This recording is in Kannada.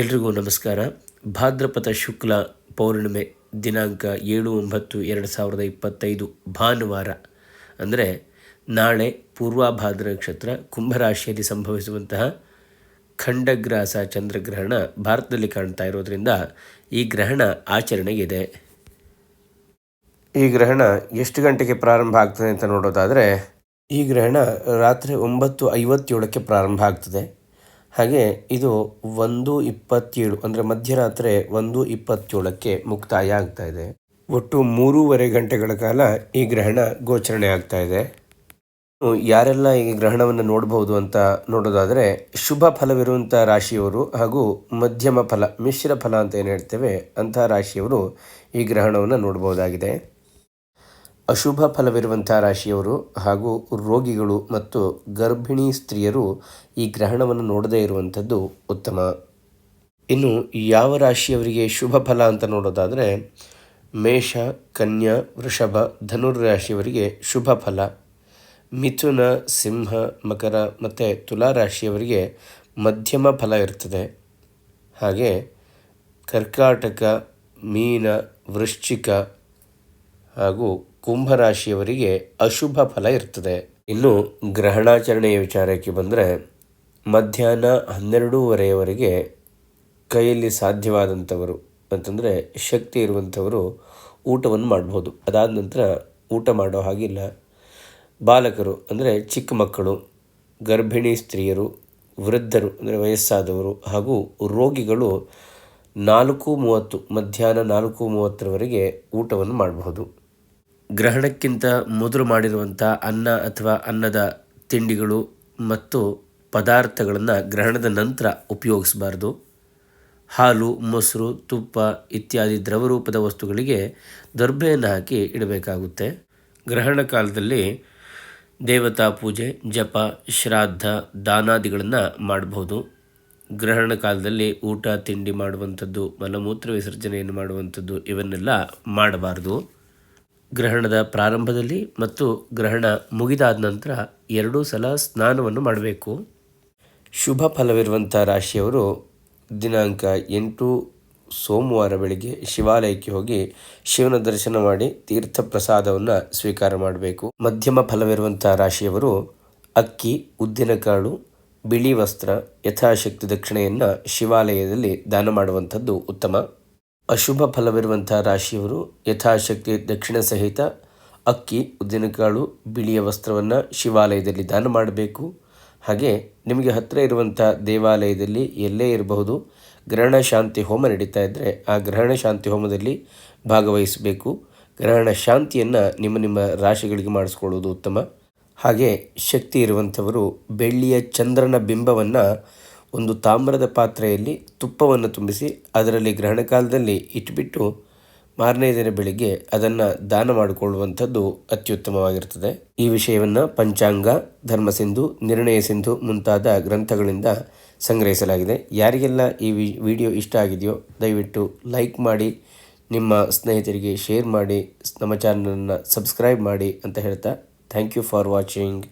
ಎಲ್ರಿಗೂ ನಮಸ್ಕಾರ. ಭಾದ್ರಪದ ಶುಕ್ಲ ಪೌರ್ಣಿಮೆ ದಿನಾಂಕ ಏಳು ಒಂಬತ್ತು ಎರಡು ಸಾವಿರದ ಇಪ್ಪತ್ತೈದು ಭಾನುವಾರ. ಅಂದರೆ ನಾಳೆ ಪೂರ್ವಾಭಾದ್ರ ನಕ್ಷತ್ರ ಕುಂಭರಾಶಿಯಲ್ಲಿ ಸಂಭವಿಸುವಂತಹ ಖಂಡಗ್ರಾಸ ಚಂದ್ರಗ್ರಹಣ ಭಾರತದಲ್ಲಿ ಕಾಣ್ತಾ ಇರೋದರಿಂದ ಈ ಗ್ರಹಣ ಆಚರಣೆಗಿದೆ. ಈ ಗ್ರಹಣ ಎಷ್ಟು ಗಂಟೆಗೆ ಪ್ರಾರಂಭ ಆಗ್ತದೆ ಅಂತ ನೋಡೋದಾದರೆ ಈ ಗ್ರಹಣ ರಾತ್ರಿ ಒಂಬತ್ತು ಐವತ್ತೇಳಕ್ಕೆ ಪ್ರಾರಂಭ ಆಗ್ತದೆ. ಹಾಗೆ ಇದು ಒಂದು ಇಪ್ಪತ್ತೇಳು, ಅಂದರೆ ಮಧ್ಯರಾತ್ರಿ ಒಂದು ಇಪ್ಪತ್ತೇಳಕ್ಕೆ ಮುಕ್ತಾಯ ಆಗ್ತಾ ಇದೆ. ಒಟ್ಟು ಮೂರುವರೆ ಗಂಟೆಗಳ ಕಾಲ ಈ ಗ್ರಹಣ ಗೋಚರಣೆ ಆಗ್ತಾ ಇದೆ. ಯಾರೆಲ್ಲ ಈ ಗ್ರಹಣವನ್ನು ನೋಡಬಹುದು ಅಂತ ನೋಡೋದಾದರೆ ಶುಭ ಫಲವಿರುವಂಥ ರಾಶಿಯವರು ಹಾಗೂ ಮಧ್ಯಮ ಫಲ, ಮಿಶ್ರ ಫಲ ಅಂತ ಏನು ಹೇಳ್ತೇವೆ ಅಂತಹ ರಾಶಿಯವರು ಈ ಗ್ರಹಣವನ್ನು ನೋಡಬಹುದಾಗಿದೆ. ಅಶುಭ ಫಲವಿರುವಂಥ ರಾಶಿಯವರು ಹಾಗೂ ರೋಗಿಗಳು ಮತ್ತು ಗರ್ಭಿಣಿ ಸ್ತ್ರೀಯರು ಈ ಗ್ರಹಣವನ್ನು ನೋಡದೇ ಇರುವಂಥದ್ದು ಉತ್ತಮ. ಇನ್ನು ಯಾವ ರಾಶಿಯವರಿಗೆ ಶುಭ ಫಲ ಅಂತ ನೋಡೋದಾದರೆ, ಮೇಷ, ಕನ್ಯಾ, ವೃಷಭ, ಧನುರ್ ರಾಶಿಯವರಿಗೆ ಶುಭ ಫಲ. ಮಿಥುನ, ಸಿಂಹ, ಮಕರ ಮತ್ತು ತುಲಾ ರಾಶಿಯವರಿಗೆ ಮಧ್ಯಮ ಫಲ ಇರ್ತದೆ. ಹಾಗೆ ಕರ್ಕಾಟಕ, ಮೀನ, ವೃಶ್ಚಿಕ ಹಾಗೂ ಕುಂಭರಾಶಿಯವರಿಗೆ ಅಶುಭ ಫಲ ಇರ್ತದೆ. ಇನ್ನು ಗ್ರಹಣಾಚರಣೆಯ ವಿಚಾರಕ್ಕೆ ಬಂದರೆ ಮಧ್ಯಾಹ್ನ ಹನ್ನೆರಡೂವರೆಯವರೆಗೆ ಕೈಯಲ್ಲಿ ಸಾಧ್ಯವಾದಂಥವರು ಅಂತಂದರೆ ಶಕ್ತಿ ಇರುವಂಥವರು ಊಟವನ್ನು ಮಾಡ್ಬೋದು. ಅದಾದ ನಂತರ ಊಟ ಮಾಡೋ ಹಾಗಿಲ್ಲ ಬಾಲಕರು ಅಂದರೆ ಚಿಕ್ಕ ಮಕ್ಕಳು, ಗರ್ಭಿಣಿ ಸ್ತ್ರೀಯರು, ವೃದ್ಧರು ಅಂದರೆ ವಯಸ್ಸಾದವರು ಹಾಗೂ ರೋಗಿಗಳು ನಾಲ್ಕು ಮೂವತ್ತು ಮಧ್ಯಾಹ್ನ ನಾಲ್ಕು ಮೂವತ್ತರವರೆಗೆ ಊಟವನ್ನು ಮಾಡಬಹುದು ಗ್ರಹಣಕ್ಕಿಂತ ಮೊದಲು ಮಾಡಿರುವಂಥ ಅನ್ನ ಅಥವಾ ಅನ್ನದ ತಿಂಡಿಗಳು ಮತ್ತು ಪದಾರ್ಥಗಳನ್ನು ಗ್ರಹಣದ ನಂತರ ಉಪಯೋಗಿಸಬಾರ್ದು. ಹಾಲು, ಮೊಸರು, ತುಪ್ಪ ಇತ್ಯಾದಿ ದ್ರವರೂಪದ ವಸ್ತುಗಳಿಗೆ ದೊರ್ಬೆಯನ್ನು ಹಾಕಿ ಇಡಬೇಕಾಗುತ್ತೆ. ಗ್ರಹಣ ಕಾಲದಲ್ಲಿ ದೇವತಾ ಪೂಜೆ, ಜಪ ಶ್ರಾದ್ದ ದಾನಾದಿಗಳನ್ನು ಮಾಡಬಹುದು. ಗ್ರಹಣ ಕಾಲದಲ್ಲಿ ಊಟ, ತಿಂಡಿ ಮಾಡುವಂಥದ್ದು, ಮಲಮೂತ್ರ ವಿಸರ್ಜನೆಯನ್ನು ಮಾಡುವಂಥದ್ದು, ಇವನ್ನೆಲ್ಲ ಮಾಡಬಾರ್ದು. ಗ್ರಹಣದ ಪ್ರಾರಂಭದಲ್ಲಿ ಮತ್ತು ಗ್ರಹಣ ಮುಗಿದಾದ ನಂತರ ಎರಡೂ ಸಲ ಸ್ನಾನವನ್ನು ಮಾಡಬೇಕು. ಶುಭ ಫಲವಿರುವಂಥ ರಾಶಿಯವರು ದಿನಾಂಕ ಎಂಟು ಸೋಮವಾರ ಬೆಳಿಗ್ಗೆ ಶಿವಾಲಯಕ್ಕೆ ಹೋಗಿ ಶಿವನ ದರ್ಶನ ಮಾಡಿ ತೀರ್ಥ ಪ್ರಸಾದವನ್ನು ಸ್ವೀಕಾರ ಮಾಡಬೇಕು. ಮಧ್ಯಮ ಫಲವಿರುವಂಥ ರಾಶಿಯವರು ಅಕ್ಕಿ, ಉದ್ದಿನಕಾಳು, ಬಿಳಿ ವಸ್ತ್ರ, ಯಥಾಶಕ್ತಿ ದಕ್ಷಿಣೆಯನ್ನು ಶಿವಾಲಯದಲ್ಲಿ ದಾನ ಮಾಡುವಂಥದ್ದು ಉತ್ತಮ. ಅಶುಭ ಫಲವಿರುವಂಥ ರಾಶಿಯವರು ಯಥಾಶಕ್ತಿ, ದಕ್ಷಿಣ ಸಹಿತ ಅಕ್ಕಿ, ಉದ್ದಿನಕಾಳು, ಬಿಳಿಯ ವಸ್ತ್ರವನ್ನು ಶಿವಾಲಯದಲ್ಲಿ ದಾನ ಮಾಡಬೇಕು. ಹಾಗೆ ನಿಮಗೆ ಹತ್ತಿರ ಇರುವಂಥ ದೇವಾಲಯದಲ್ಲಿ ಎಲ್ಲೇ ಇರಬಹುದು, ಗ್ರಹಣ ಶಾಂತಿ ಹೋಮ ನಡೀತಾ ಇದ್ದರೆ ಆ ಗ್ರಹಣ ಶಾಂತಿ ಹೋಮದಲ್ಲಿ ಭಾಗವಹಿಸಬೇಕು. ಗ್ರಹಣ ಶಾಂತಿಯನ್ನು ನಿಮ್ಮ ನಿಮ್ಮ ರಾಶಿಗಳಿಗೆ ಮಾಡಿಸ್ಕೊಳ್ಳೋದು ಉತ್ತಮ. ಹಾಗೆ ಶಕ್ತಿ ಇರುವಂಥವರು ಬೆಳ್ಳಿಯ ಚಂದ್ರನ ಬಿಂಬವನ್ನು ಒಂದು ತಾಮ್ರದ ಪಾತ್ರೆಯಲ್ಲಿ ತುಪ್ಪವನ್ನು ತುಂಬಿಸಿ ಅದರಲ್ಲಿ ಗ್ರಹಣ ಕಾಲದಲ್ಲಿ ಇಟ್ಬಿಟ್ಟು ಮಾರನೇ ದಿನ ಬೆಳಿಗ್ಗೆ ಅದನ್ನು ದಾನ ಮಾಡಿಕೊಳ್ಳುವಂಥದ್ದು ಅತ್ಯುತ್ತಮವಾಗಿರ್ತದೆ. ಈ ವಿಷಯವನ್ನು ಪಂಚಾಂಗ, ಧರ್ಮಸಿಂಧು, ನಿರ್ಣಯ ಸಿಂಧು ಮುಂತಾದ ಗ್ರಂಥಗಳಿಂದ ಸಂಗ್ರಹಿಸಲಾಗಿದೆ. ಯಾರಿಗೆಲ್ಲ ಈ ವಿಡಿಯೋ ಇಷ್ಟ ಆಗಿದೆಯೋ ದಯವಿಟ್ಟು ಲೈಕ್ ಮಾಡಿ, ನಿಮ್ಮ ಸ್ನೇಹಿತರಿಗೆ ಶೇರ್ ಮಾಡಿ, ನಮ್ಮ ಚಾನಲನ್ನು ಸಬ್ಸ್ಕ್ರೈಬ್ ಮಾಡಿ ಅಂತ ಹೇಳ್ತಾ ಥ್ಯಾಂಕ್ ಯು ಫಾರ್ ವಾಚಿಂಗ್.